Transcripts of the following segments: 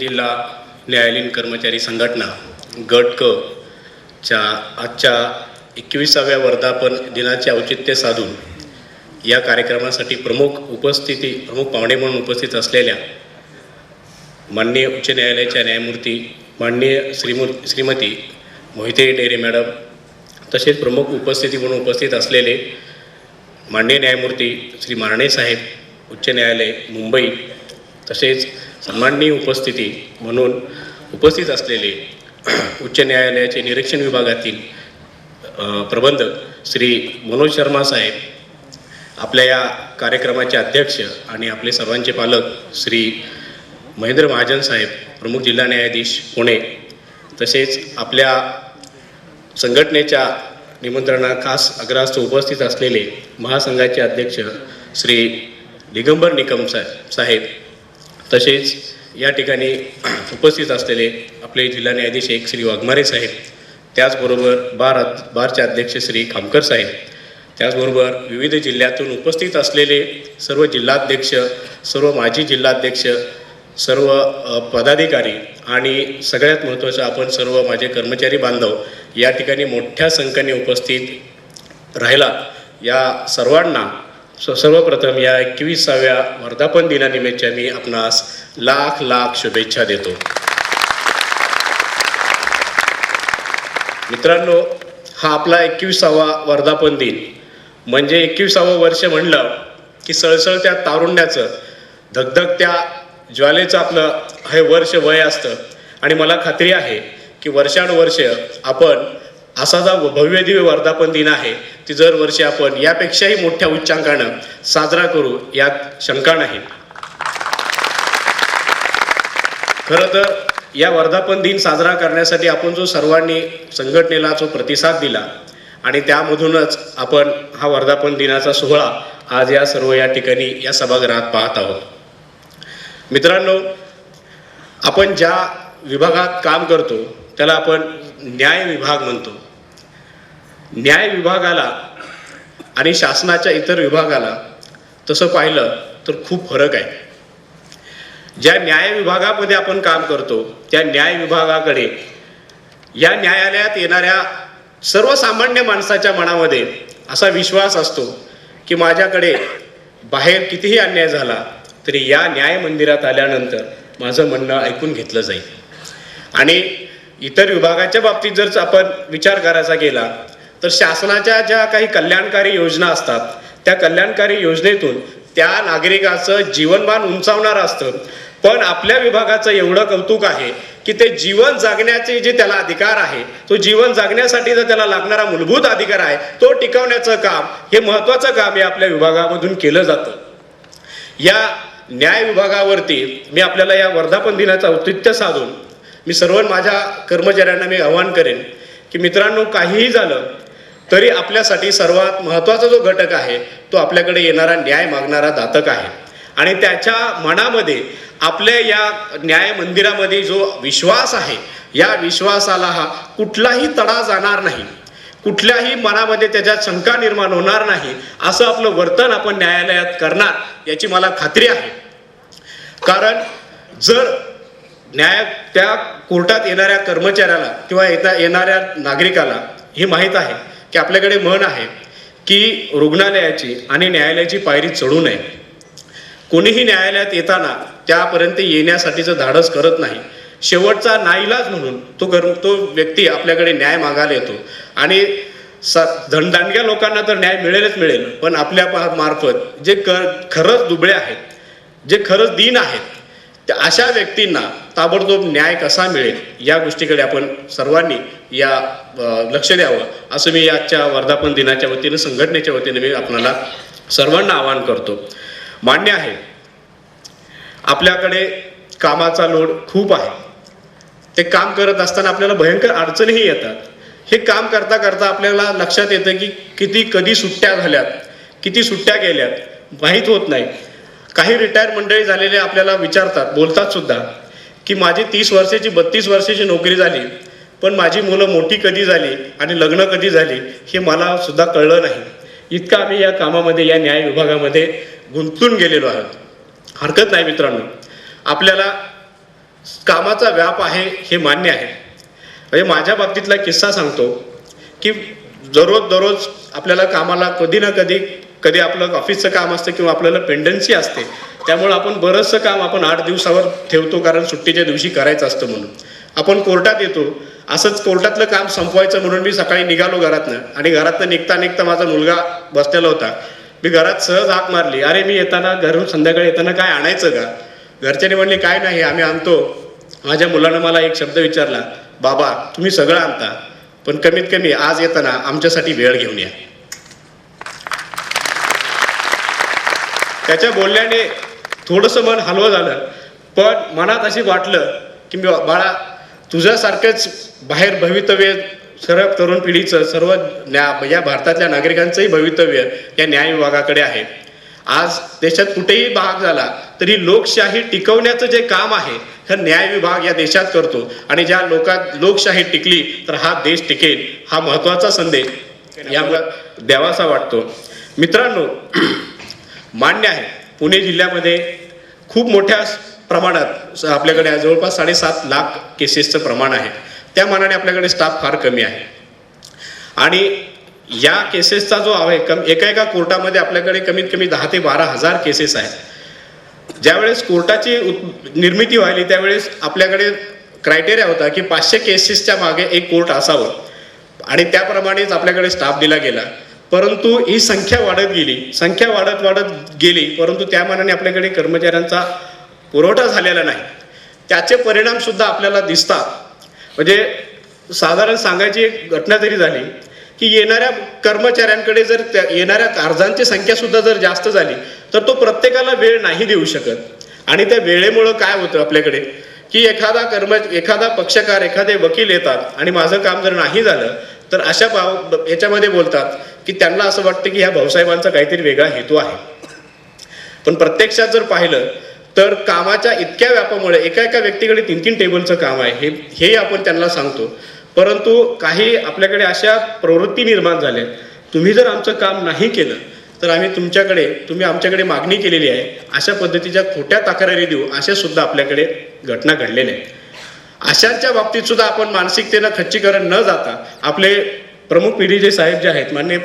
जिल्हा न्यायालयीन कर्मचारी संघटना गट क च्या आजच्या एकविसाव्या वर्धापन दिनाचे औचित्य साधून या कार्यक्रमासाठी प्रमुख उपस्थिती प्रमुख पाहुणे म्हणून उपस्थित असलेल्या माननीय उच्च न्यायालयाच्या न्यायमूर्ती माननीय श्रीमू श्रीमती मोहिते डेरे मॅडम तसेच प्रमुख उपस्थिती म्हणून उपस्थित असलेले माननीय न्यायमूर्ती श्री मारणे साहेब उच्च न्यायालय मुंबई तसेच सन्माननीय उपस्थिती म्हणून उपस्थित असलेले उच्च न्यायालयाचे निरीक्षण विभागातील प्रबंधक श्री मनोज शर्मा साहेब आपल्या या कार्यक्रमाचे अध्यक्ष आणि आपले सर्वांचे पालक श्री महेंद्र महाजन साहेब प्रमुख जिल्हा न्यायाधीश पुणे तसेच आपल्या संघटनेच्या निमंत्रणा खास अग्रस्त उपस्थित असलेले महासंघाचे अध्यक्ष श्री दिगंबर निकम साहेब साहेब तसेच या ठिकाणी उपस्थित असलेले आपले जिल्हा न्यायाधीश एक श्री वाघमारे साहेब त्याचबरोबर बार बारचे अध्यक्ष श्री खामकर साहेब त्याचबरोबर विविध जिल्ह्यातून उपस्थित असलेले सर्व जिल्हाध्यक्ष सर्व माजी जिल्हाध्यक्ष सर्व पदाधिकारी आणि सगळ्यात महत्त्वाचं आपण सर्व माझे कर्मचारी बांधव या ठिकाणी मोठ्या संख्येने उपस्थित राहिला या सर्वांना स- सर्वप्रथम या एकविसाव्या वर्धापन दिनानिमित्त मी आपणास लाख लाख शुभेच्छा देतो. मित्रांनो हा आपला एकविसावा वर्धापन दिन. म्हणजे एकविसावं वर्ष म्हणलं की सळसळत्या तारुण्याचं धगधगत्या ज्वालेचं आपलं हे वर्ष वय असतं. आणि मला खात्री आहे की वर्षानुवर्ष आपण असा जा भव्य दिव्य वर्धापन दिन आहे. ती दरवर्षी आपण यापेक्षाही मोठ्या उच्चांकानं साजरा करू यात शंका नाही. खरं तर या वर्धापन दिन साजरा करण्यासाठी आपण जो सर्वांनी संघटनेला जो प्रतिसाद दिला आणि त्यामधूनच आपण हा वर्धापन दिनाचा सोहळा आज या सर्व या ठिकाणी या सभागृहात पाहत आहोत. मित्रांनो आपण ज्या विभागात काम करतो त्याला आपण न्याय विभाग म्हणतो. न्याय विभागाला आणि शासनाच्या इतर विभागाला तसं पाहिलं तर खूप फरक आहे. ज्या न्याय विभागामध्ये आपण काम करतो त्या न्याय विभागाकडे या न्यायालयात येणाऱ्या सर्वसामान्य माणसाच्या मनामध्ये असा विश्वास असतो की माझ्याकडे बाहेर कितीही अन्याय झाला तरी या न्याय मंदिरात आल्यानंतर माझं म्हणणं ऐकून घेतलं जाईल. आणि इतर विभागाच्या बाबतीत जर आपण विचार करायचा गेला तर शासनाच्या ज्या काही कल्याणकारी योजना असतात त्या कल्याणकारी योजनेतून त्या नागरिकाचं जीवनमान उंचावणारं असतं. पण आपल्या विभागाचं एवढं कौतुक आहे की ते जीवन जगण्याचे जे त्याला अधिकार आहे तो जीवन जगण्यासाठीचा त्याला लागणारा मूलभूत अधिकार आहे तो टिकवण्याचं काम हे महत्त्वाचं काम हे आपल्या विभागामधून केलं जातं. या न्याय विभागावरती मी आपल्याला या वर्धापन दिनाचं औचित्य साधून मी सर्व माझ्या कर्मचाऱ्यांना मी आवाहन करेन की मित्रांनो काहीही झालं तरी आपल्यासाठी सर्वात महत्त्वाचा जो घटक आहे तो आपल्याकडे येणारा न्याय मागणारा दातक आहे. आणि त्याच्या मनामध्ये आपल्या या न्याय मंदिरामध्ये जो विश्वास आहे या विश्वासाला हा कुठलाही तडा जाणार नाही. कुठल्याही मनामध्ये त्याच्यात शंका निर्माण होणार नाही असं आपलं वर्तन आपण न्यायालयात करणार याची मला खात्री आहे. कारण जर न्याय त्या कोर्टात येणाऱ्या कर्मचाऱ्याला किंवा येता येणाऱ्या नागरिकाला हे माहीत आहे की आपल्याकडे म्हण आहे की रुग्णालयाची आणि न्यायालयाची पायरी चढू नये. कोणीही न्यायालयात येताना त्यापर्यंत येण्यासाठीचं धाडस करत नाही. शेवटचा नाईलाज म्हणून तो कर तो व्यक्ती आपल्याकडे न्याय मागायला येतो. आणि स धनदांडग्या लोकांना तर न्याय मिळेलच मिळेल पण आपल्या पा- मार्फत जे कर खरंच दुबळे आहेत जे खरंच दीन आहेत त्या अशा व्यक्तींना ताबडतोब न्याय कसा मिळेल या गोष्टीकडे आपण सर्वांनी या लक्ष द्यावं. असं मी आजच्या वर्धापन दिनाच्या वतीनं संघटनेच्या वतीनं मी आपणाला सर्वांना आवाहन करतो. मान्य आहे आपल्याकडे कामाचा लोड खूप आहे. ते काम करत असताना आपल्याला भयंकर अडचणीही येतात. हे काम करता करता आपल्याला लक्षात येतं की किती कधी सुट्ट्या झाल्यात किती सुट्ट्या गेल्यात माहीत होत नाही. काही रिटायर मंडळी झालेले आपल्याला विचारतात बोलतात सुद्धा की माझी तीस वर्षाची बत्तीस वर्षाची नोकरी झाली पण माझी मुलं मोठी कधी झाली आणि लग्न कधी झाली हे मला सुद्धा कळलं नाही. इतकं आम्ही या कामामध्ये या न्याय विभागामध्ये गुंतून गेलेलो आहोत. हरकत नाही मित्रांनो. आपल्याला कामाचा व्याप आहे हे मान्य आहे. म्हणजे माझ्या बाबतीतला किस्सा सांगतो की दररोज दररोज आपल्याला कामाला कधी ना कधी कधी आपलं ऑफिसचं काम असतं किंवा आपल्याला पेंडन्सी असते त्यामुळे आपण बरंचसं काम आपण आठ दिवसावर ठेवतो कारण सुट्टीच्या दिवशी करायचं असतं म्हणून. आपण कोर्टात येतो असंच कोर्टातलं काम संपवायचं म्हणून मी सकाळी निघालो घरातनं आणि घरातनं निघता निघता माझा मुलगा बसलेला होता. मी घरात सहज हाक मारली अरे मी येताना घरून संध्याकाळी येताना काय आणायचं का? घरच्याने म्हणले काय नाही आम्ही आणतो. माझ्या मुलानं मला एक शब्द विचारला बाबा तुम्ही सगळं आणता पण कमीत कमी आज येताना आमच्यासाठी वेळ घेऊन या. त्याच्या बोलण्याने थोडंसं मन हलवं झालं. पण मनात अशी वाटलं की मी बाळा तुझ्यासारखंच बाहेर भवितव्य सर्व तरुण पिढीचं सर्व न्या या भारतातल्या नागरिकांचंही भवितव्य या न्याय विभागाकडे आहे. आज देशात कुठेही भाग झाला तरी लोकशाही टिकवण्याचं जे काम आहे हे न्याय विभाग या देशात करतो. आणि ज्या लोकात लोकशाही टिकली तर हा देश टिकेल हा महत्त्वाचा संदेश यामुळे द्यावासा वाटतो. मित्रांनो मान्य आहे. पुणे जिल्ह्यामध्ये खूप मोठ्या प्रमाणात आपल्याकडे जवळपास साडेसात लाख केसेसचं प्रमाण आहे. त्या मानाने आपल्याकडे स्टाफ फार कमी आहे. आणि या केसेसचा जो आहे कम एका एका कोर्टामध्ये आपल्याकडे कमीत कमी दहा ते बारा हजार केसेस आहेत. ज्यावेळेस कोर्टाची उत- निर्मिती व्हायली त्यावेळेस आपल्याकडे क्रायटेरिया होता की पाचशे केसेसच्या मागे एक कोर्ट असावं. आणि त्याप्रमाणेच आपल्याकडे स्टाफ दिला गेला. परंतु ही संख्या वाढत गेली. संख्या वाढत वाढत गेली परंतु त्या मानाने आपल्याकडे कर्मचाऱ्यांचा पुरवठा झालेला नाही. त्याचे परिणामसुद्धा आपल्याला दिसतात. म्हणजे साधारण सांगायची एक घटना तरी झाली की येणाऱ्या कर्मचाऱ्यांकडे जर त्या येणाऱ्या अर्जांची संख्यासुद्धा जर जास्त झाली तर तो प्रत्येकाला वेळ नाही देऊ शकत. आणि त्या वेळेमुळं काय होतं आपल्याकडे? की एखादा कर्म एखादा पक्षकार एखादे वकील येतात आणि माझं काम जर नाही झालं तर अशा भाव याच्यामध्ये बोलतात की त्यांना असं वाटतं की ह्या भाऊसाहेबांचा काहीतरी वेगळा हेतू आहे. पण प्रत्यक्षात जर पाहिलं तर कामाच्या इतक्या व्यापामुळे एका एका व्यक्तीकडे तीन तीन टेबलचं काम आहे हे हेही आपण त्यांना सांगतो. परंतु काही आपल्याकडे अशा प्रवृत्ती निर्माण झाल्या. तुम्ही जर आमचं काम नाही केलं तर आम्ही तुमच्याकडे तुम्ही आमच्याकडे मागणी केलेली आहे अशा पद्धतीच्या खोट्या तक्रारी देऊ अशा सुद्धा आपल्याकडे घटना घडलेल्या आहेत. अशांच्या बाबतीत सुद्धा आपण मानसिकतेनं खच्चीकरण न जाता आपले प्रमुख पिढी जे साहेब जे आहेत माननीय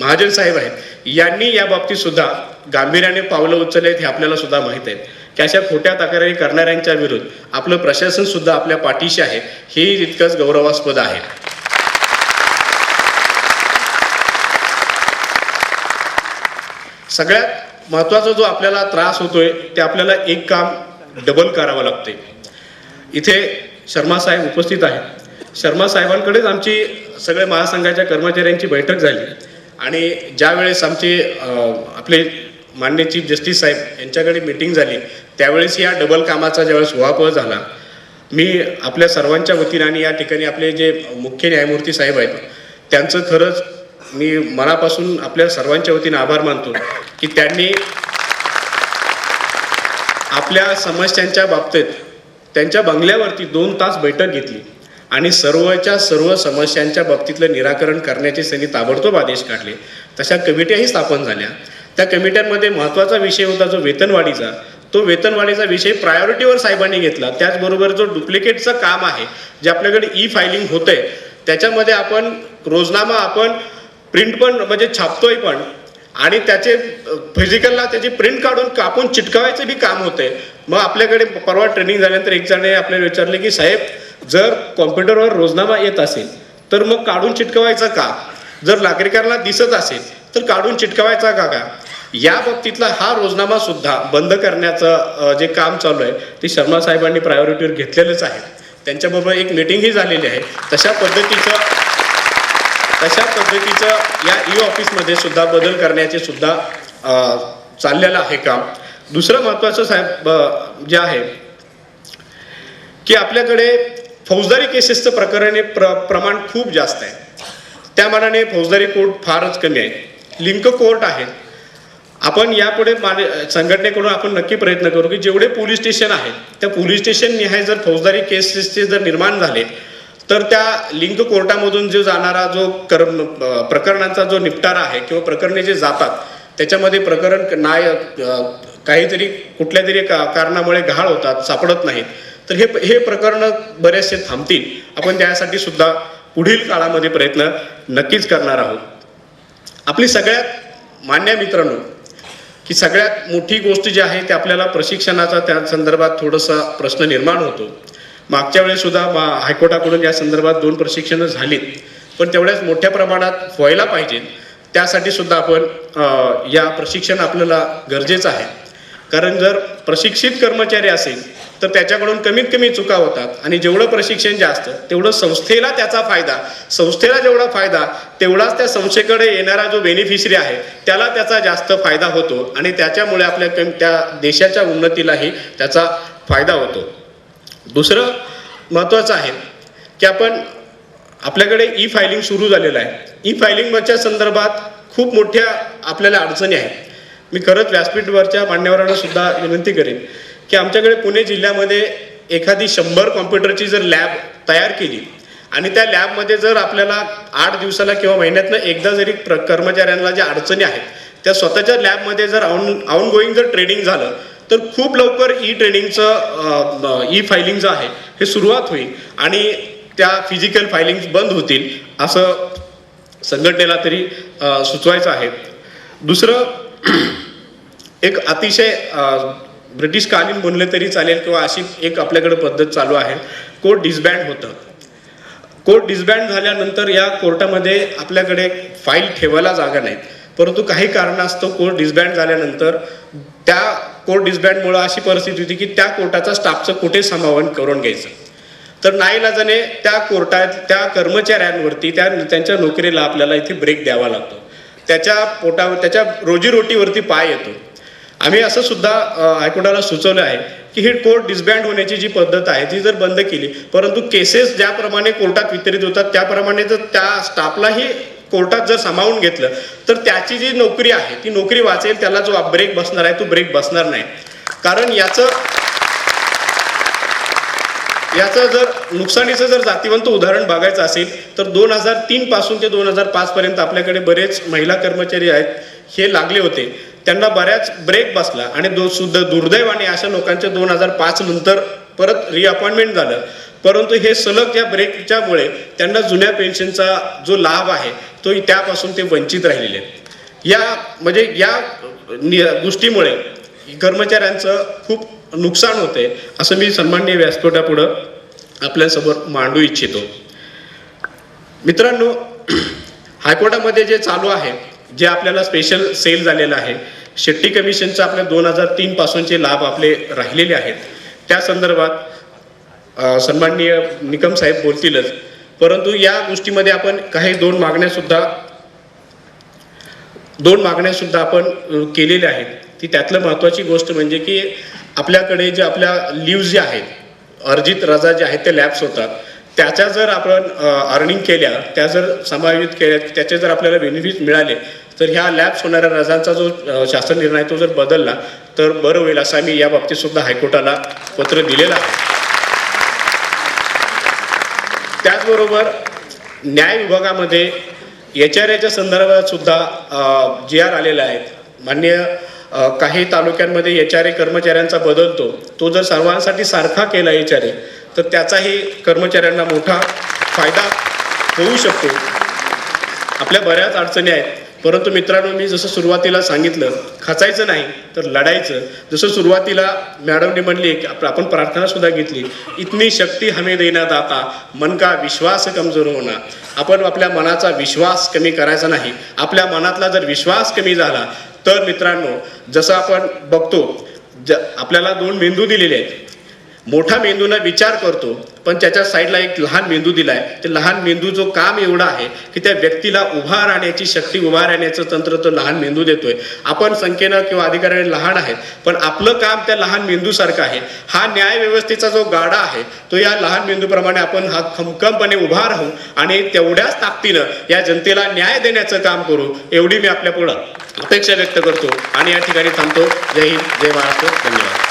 महाजन साहेब आहेत यांनी या बाबतीत सुद्धा गांभीर्याने पावलं उचललेत हे आपल्याला सुद्धा माहीत आहे की अशा खोट्या तक्रारी करणाऱ्यांच्या विरुद्ध आपलं प्रशासन सुद्धा आपल्या पाठीशी आहे हे तितकंच गौरवास्पद आहे. सगळ्यात महत्त्वाचा जो आपल्याला त्रास होतोय ते आपल्याला एक काम डबल करावं लागते इथे शर्मा साहेब उपस्थित आहेत. शर्मा साहेबांकडेच आमची सगळ्या महासंघाच्या कर्मचाऱ्यांची बैठक झाली. आणि ज्यावेळेस आमचे आपले मान्य चीफ जस्टिस साहेब यांच्याकडे मीटिंग झाली त्यावेळेस या डबल कामाचा ज्यावेळेस उहापोह झाला मी आपल्या सर्वांच्या वतीने आणि या ठिकाणी आपले जे मुख्य न्यायमूर्ती साहेब आहेत त्यांचं खरंच मी मनापासून आपल्या सर्वांच्या वतीने आभार मानतो की त्यांनी आपल्या समस्यांच्या बाबतीत त्यांच्या बंगल्यावरती दोन तास बैठक घेतली. आणि सर्वच्या सर्व समस्यांच्या बाबतीतलं निराकरण करण्याचे त्यांनी ताबडतोब आदेश काढले. तशा कमिट्याही स्थापन झाल्या. त्या कमिट्यांमध्ये महत्त्वाचा विषय होता जो वेतनवाढीचा. तो वेतनवाढीचा विषय प्रायोरिटीवर साहेबांनी घेतला. त्याचबरोबर जो डुप्लिकेटचं काम आहे जे आपल्याकडे ई फायलिंग होतंय त्याच्यामध्ये आपण रोजनामा आपण प्रिंट पण म्हणजे छापतोय पण आणि त्याचे फिजिकलला त्याची प्रिंट काढून कापून चिटकावायचं बी काम होतंय. मग आपल्याकडे परवा ट्रेनिंग झाल्यानंतर एक जणाने आपल्याला विचारले की साहेब जर कॉम्प्युटरवर रोजनामा येत असेल तर मग काढून चिटकवायचा का? जर नागरिकांना दिसत असेल तर काढून चिटकवायचा का का? या बाबतीतला हा रोजनामा सुद्धा बंद करण्याचं जे काम चालू आहे ते शर्मा साहेबांनी प्रायोरिटीवर घेतलेलंच आहे. त्यांच्याबरोबर एक मिटिंगही झालेली आहे. तशा पद्धतीचं तशा पद्धतीचं या ई ऑफिसमध्ये सुद्धा बदल करण्याचे सुद्धा चाललेलं आहे काम. दुसरं महत्त्वाचं साहेब जे आहे की आपल्याकडे फौजदारी केसेसचं प्रकरणे प्र प्रमाण खूप जास्त आहे. त्या मानाने फौजदारी कोर्ट फारच कमी आहे. लिंक कोर्ट आहे. आपण यापुढे माने संघटनेकडून आपण नक्की प्रयत्न करू की जेवढे पोलीस स्टेशन आहेत त्या पोलीस स्टेशन निहाय जर फौजदारी केसेसचे जर निर्माण झाले तर त्या लिंक कोर्टामधून जो जाणारा जो कर प्रकरणांचा जो निपटारा आहे किंवा प्रकरणे जे जातात त्याच्यामध्ये प्रकरण नाय काहीतरी कुठल्या तरी का कारणामुळे घाळ होतात सापडत नाहीत. तर हे हे प्रकरणं बरेचसे थांबतील. आपण त्यासाठी सुद्धा पुढील काळामध्ये प्रयत्न नक्कीच करणार आहोत. आपली सगळ्यात मान्य मित्रांनो की सगळ्यात मोठी गोष्ट जी आहे ते आपल्याला प्रशिक्षणाचा त्या संदर्भात थोडासा प्रश्न निर्माण होतो. मागच्या वेळेसुद्धा मा हायकोर्टाकडून या संदर्भात दोन प्रशिक्षणं झालीत. पण तेवढ्याच मोठ्या प्रमाणात व्हायला पाहिजेत त्यासाठी सुद्धा आपण या प्रशिक्षण आपल्याला गरजेचं आहे. कारण जर प्रशिक्षित कर्मचारी असेल तर त्याच्याकडून कमीत कमी चुका होतात. आणि जेवढं प्रशिक्षण जास्त तेवढं संस्थेला त्याचा फायदा. संस्थेला जेवढा फायदा तेवढाच त्या संस्थेकडे येणारा जो बेनिफिशरी आहे त्याला त्याचा जास्त फायदा होतो. आणि त्याच्यामुळे आपल्या कमी त्या देशाच्या उन्नतीलाही त्याचा फायदा होतो. दुसरं महत्त्वाचं आहे की आपण आपल्याकडे ई फायलिंग सुरू झालेलं आहे. ई फायलिंगच्या संदर्भात खूप मोठ्या आपल्याला अडचणी आहेत. मी खरंच व्यासपीठवरच्या मान्यवरांना सुद्धा विनंती करेन. की आमच्याकडे पुणे जिल्ह्यामध्ये एखादी शंभर कॉम्प्युटरची जर लॅब तयार केली आणि त्या लॅबमध्ये जर आपल्याला आठ दिवसाला किंवा महिन्यातनं एकदा जरी प्र कर्मचाऱ्यांना ज्या अडचणी आहेत त्या स्वतःच्या लॅबमध्ये जर आऊन ऑन गोईंग जर ट्रेनिंग झालं तर खूप लवकर ई ट्रेनिंगचं ई फायलिंग जे आहे हे सुरुवात होईल आणि त्या फिजिकल फायलिंग बंद होतील असं संघटनेला तरी सुचवायचं आहे. दुसरं एक अतिशय ब्रिटिशकालीन म्हणले तरी चालेल किंवा अशी एक आपल्याकडे पद्धत चालू आहे. कोर्ट डिसबँड होतं. कोर्ट डिसबँड झाल्यानंतर या कोर्टामध्ये आपल्याकडे फाईल ठेवायला जागा नाही. परंतु काही कारणास्तव कोर्ट डिसबँड झाल्यानंतर त्या कोर्ट डिसबँडमुळं अशी परिस्थिती होती की त्या कोर्टाचा स्टाफचं कुठे समावन करून घ्यायचं. तर नाईलाजाने त्या कोर्टात त्या कर्मचाऱ्यांवरती त्या त्यांच्या नोकरीला आपल्याला इथे ब्रेक द्यावा लागतो. त्याच्या पोटावर त्याच्या रोजीरोटीवरती पाय येतो. आम्ही असं सुद्धा हायकोर्टाला सुचवलं आहे की ही कोर्ट डिसबँड होण्याची जी पद्धत आहे ती जर बंद केली परंतु केसेस ज्याप्रमाणे कोर्टात वितरित होतात त्याप्रमाणे जर त्या स्टाफलाही कोर्टात जर सामावून घेतलं तर त्याची जी नोकरी आहे ती नोकरी वाचेल त्याला जो ब्रेक बसणार आहे तो ब्रेक बसणार नाही. कारण याचं याचं जर नुकसानीचं जर जातीवंत उदाहरण बघायचं असेल तर दोन हजार तीनपासून ते दोन हजार पाचपर्यंत आपल्याकडे बरेच महिला कर्मचारी आहेत हे लागले होते. त्यांना बऱ्याच ब्रेक बसला. आणि दो सुद्धा दुर्दैवाने अशा लोकांचे दोन हजार पाच नंतर परत रिअपॉइंटमेंट झालं. परंतु हे सलग या ब्रेकच्यामुळे त्यांना जुन्या पेन्शनचा जो लाभ आहे तो त्यापासून ते वंचित राहिलेले आहेत. या म्हणजे या गोष्टीमुळे कर्मचाऱ्यांचं खूप नुकसान होते असं मी सन्माननीय व्यासपीठापुढं आपल्यासमोर मांडू इच्छितो. मित्रांनो हायकोर्टामध्ये जे चालू आहे जे आपल्याला स्पेशल सेल झालेलं आहे. शेट्टी कमिशनचं आपल्या दोन हजार तीन पासूनचे लाभ आपले राहिलेले आहेत. त्या संदर्भात सन्माननीय निकम साहेब बोलतीलच. परंतु या गोष्टीमध्ये आपण काही दोन मागण्यासुद्धा दोन मागण्यासुद्धा आपण केलेल्या आहेत. ती त्यातलं महत्त्वाची गोष्ट म्हणजे की आपल्याकडे जे आपल्या लिव्ह जे आहेत अर्जित रजा जे आहेत ते लॅब्स होतात. त्याच्या जर आपण अर्निंग केल्या त्या जर समायोजित केल्या त्याचे जर आपल्याला बेनिफिट मिळाले तर ह्या लॅब्स होणाऱ्या रजांचा जो शासन निर्णय तो जर बदलला तर बरं होईल असं आम्ही या बाबतीत सुद्धा हायकोर्टाला पत्र दिलेलं आहे. त्याचबरोबर न्याय विभागामध्ये एच आर एच्या संदर्भात सुद्धा जी आर आलेले आहेत. मान्य काही तालुक्यांमध्ये एच आर ए कर्मचाऱ्यांचा बदलतो. तो जर सर्वांसाठी सारखा केला एच आर ए तर त्याचाही कर्मचाऱ्यांना मोठा फायदा होऊ शकतो. आपल्या बऱ्याच अडचणी आहेत. परंतु मित्रांनो मी जसं सुरुवातीला सांगितलं खचायचं नाही तर लढायचं. जसं सुरुवातीला मॅडमने म्हणली की आपण प्रार्थनासुद्धा घेतली इतनी शक्ती हमें देण्यात आता मन का विश्वास कमजोर होणार आपण आपल्या मनाचा विश्वास कमी करायचा नाही. आपल्या मनातला जर विश्वास कमी झाला तर मित्रांनो जसं आपण बघतो ज आपल्याला दोन मेंदू दिलेले आहेत. मोठा मेंदूला विचार करतो पण त्याच्या साईडला एक लहान मेंदू दिलाय. ते लहान मेंदू जो काम एवढा आहे की त्या व्यक्तीला उभा राहण्याची शक्ती उभा राहण्याचं तंत्र तो लहान मेंदू देतोय. आपण संख्येनं किंवा अधिकाऱ्याने लहान आहेत पण आपलं काम त्या लहान मेंदूसारखं आहे. हा न्याय व्यवस्थेचा जो गाडा आहे तो या लहान मेंदूप्रमाणे आपण हा खमखमपणे उभा राहू आणि तेवढ्याच ताकदीनं या जनतेला न्याय देण्याचं काम करू एवढी मी आपल्या पुढं अपेक्षा व्यक्त करतो. आणि या ठिकाणी थांबतो. जय हिंद जय महाराष्ट्र. धन्यवाद.